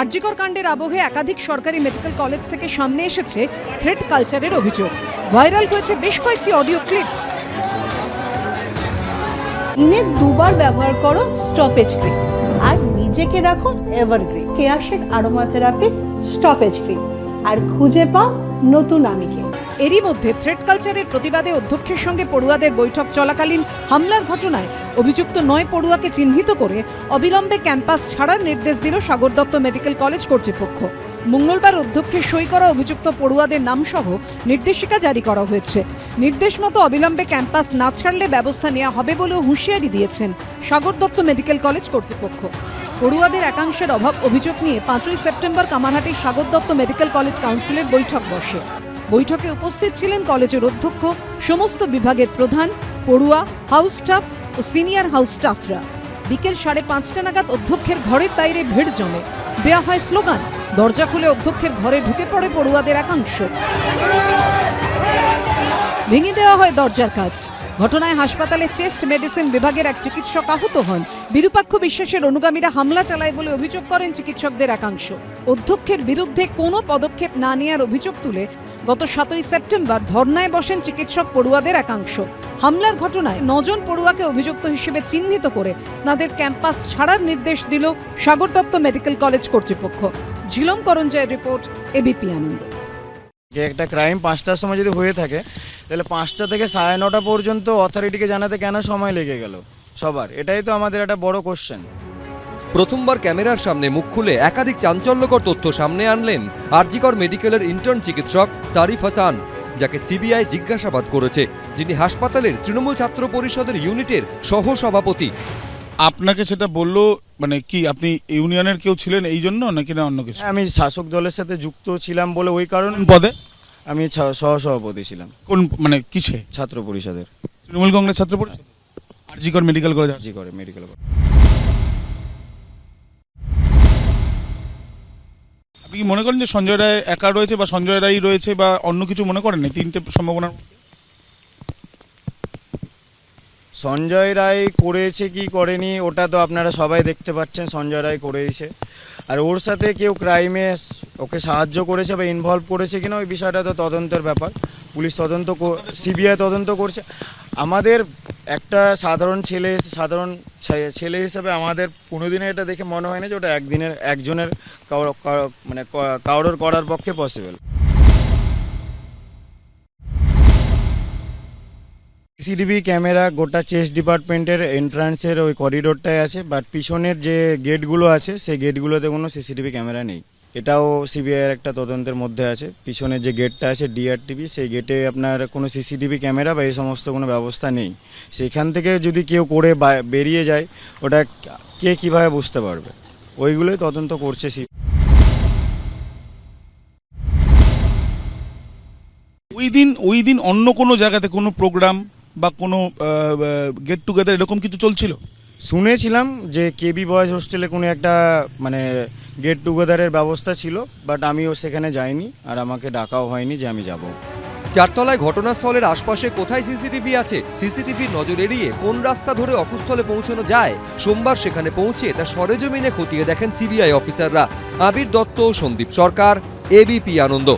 আরজিকর কাণ্ডের আবহে একাধিক সরকারি মেডিকেল কলেজ থেকে সামনে এসেছে থ্রেড কালচারের অভিযোগ। ভাইরাল হয়েছে বেশ কয়েকটি অডিও ক্লিপ। দিনে দুবার ব্যবহার করো স্টপেজ ক্রিম। আর নিজেকে রাখো evergreen. কেয়াশেক aroma therapy stoppage cream. আর খুঁজে পাও নতুন আমিকে। এরই মধ্যে থ্রেড কালচারের প্রতিবাদে অধ্যক্ষের সঙ্গে পড়ুয়াদের বৈঠক চলাকালীন হামলার ঘটনায় অভিযুক্ত নয় পড়ুয়াকে চিহ্নিত করে অবিলম্বে ক্যাম্পাস ছাড়ার নির্দেশ দিল সাগর দত্ত মেডিকেল কলেজ কর্তৃপক্ষ। মঙ্গলবার অধ্যক্ষের সই করা অভিযুক্ত পড়ুয়াদের নামসহ নির্দেশিকা জারি করা হয়েছে। নির্দেশ মতো অবিলম্বে ক্যাম্পাস না ছাড়লে ব্যবস্থা নেওয়া হবে বলেও হুঁশিয়ারি দিয়েছেন সাগর দত্ত মেডিকেল কলেজ কর্তৃপক্ষ। পড়ুয়াদের একাংশের অভাব অভিযোগ নিয়ে পাঁচই সেপ্টেম্বর কামারহাটির সাগর দত্ত মেডিকেল কলেজ কাউন্সিলের বৈঠক বসে। বৈঠকে উপস্থিত ছিলেন কলেজের অধ্যক্ষ, সমস্ত বিভাগের প্রধান, পড়ুয়া, হাউস স্টাফ ও সিনিয়র হাউস স্টাফরা। বিকেল সাড়ে পাঁচটা নাগাদ অধ্যক্ষের ঘরের বাইরে ভিড় জমে। দেয়া হয় স্লোগান, দরজা খুলে অধ্যক্ষের ঘরে ঢুকে পড়ে পড়ুয়াদের একাংশ। ভেঙে দেওয়া হয় দরজার কাজ। ঘটনায় হাসপাতালে চেস্ট মেডিসিন বিভাগের এক চিকিৎসক আহত হন। বিরূপাক্ষ বিশ্বাসের অনুগামীরা হামলা চালায় বলে অভিযোগ করেন চিকিৎসকদের একাংশ। অধ্যক্ষের বিরুদ্ধে কোনো পদক্ষেপ না নেওয়ার অভিযোগ তুলে গত সাতই সেপ্টেম্বর ধর্নায় বসেন চিকিৎসক পড়ুয়াদের একাংশ। হামলার ঘটনায় নজন পড়ুয়াকে অভিযুক্ত হিসেবে চিহ্নিত করে তাদের ক্যাম্পাস ছাড়ার নির্দেশ দিল সাগর দত্ত মেডিকেল কলেজ কর্তৃপক্ষ। ঝিলম করঞ্জয়ের রিপোর্ট এবিপি আনন্দ। যে একটা ক্রাইম পাঁচটার সময় যদি হয়ে থাকে তাহলে পাঁচটা থেকে সাড়ে নটা পর্যন্ত অথরিটিকে জানাতে কেন সময় লেগে গেল? সবার। এটাই তো আমাদের একটা বড় কোশ্চেন প্রথমবার ক্যামেরার সামনে মুখ খুলে একাধিক চাঞ্চল্যকর তথ্য সামনে আনলেন আরজিকর মেডিকেলের ইন্টার্ন চিকিৎসক সারিফ হাসান যাকে সিবিআই জিজ্ঞাসাবাদ করেছে যিনি হাসপাতালের তৃণমূল ছাত্র পরিষদের ইউনিটের সহ সভাপতি আপনাকে সেটা বলল মানে কি আপনি ইউনিয়নের কেউ ছিলেন এই জন্য নাকি না অন্য কিছু? আমি শাসক দলের সাথে যুক্ত ছিলাম বলে ওই কারণ পদে? আমি সহ সহসভাপতি ছিলাম। কোন মানে কিসে? ছাত্র পরিষদের। তৃণমূল কংগ্রেস ছাত্র পরিষদ? আরজিকর মেডিকেল কলেজ জি করে মেডিকেল কলেজ আপনি কি মনে করেন যে সঞ্জয় রায় একা রয়েছে বা সঞ্জয় রায় রয়েছে বা অন্য কিছু মনে করেন তিনটে সম্ভাবনা সঞ্জয় রায় করেছে কি করেনি, ওটা তো আপনারা সবাই দেখতে পাচ্ছেন, সঞ্জয় রায় করেছে আর ওর সাথে কেউ ক্রাইমে ওকে সাহায্য করেছে বা ইনভলভ করেছে কিনা, ওই বিষয়টা তো তদন্তের ব্যাপার। পুলিশ তদন্ত সিবিআই তদন্ত করছে। আমাদের একটা সাধারণ ছেলে সাধারণ ছেলে হিসেবে আমাদের কোনোদিনে এটা দেখে মনে হয় না যে ওটা একদিনের, একজনের মানে কারোর করার পক্ষে পসিবল সিসিটিভি ক্যামেরা গোটা চেস ডিপার্টমেন্টের এন্ট্রান্সের ওই করিডোরটাই আছে বাট পিছনের যে গেটগুলো আছে, সেই গেটগুলোতে কোনো সিসিটিভি ক্যামেরা নেই। এটাও সিবিআইয়ের একটা তদন্তের মধ্যে আছে। পিছনের যে গেটটা আছে ডিআরটিভি সেই গেটে আপনার কোনো সিসিটিভি ক্যামেরা বা এই সমস্ত কোনো ব্যবস্থা নেই। সেখান থেকে যদি কেউ করে বেরিয়ে যায়, ওটা কে কীভাবে বুঝতে পারবে? ওইগুলোই তদন্ত করছে সি ওই দিন ওই দিন অন্য কোনো জায়গাতে কোনো প্রোগ্রাম বা কোনো গেট টুগেদার এরকম কিছু চলছিল? শুনেছিলাম যে কেবি বয়েজ হোস্টেলে কোনো একটা মানে গেট টুগেদারের ব্যবস্থা ছিল বাট আমিও সেখানে যাইনি আর আমাকে ডাকাও হয়নি যে আমি যাব। চারতলায় ঘটনাস্থলের আশপাশে কোথায় সিসিটিভি আছে? সিসিটিভির নজর এড়িয়ে কোন রাস্তা ধরে অকুস্থলে পৌঁছানো যায়? সোমবার সেখানে পৌঁছে তা সরেজমিনে খতিয়ে দেখেন সিবিআই অফিসাররা। আবির দত্ত সন্দীপ সরকার এবিপি আনন্দ।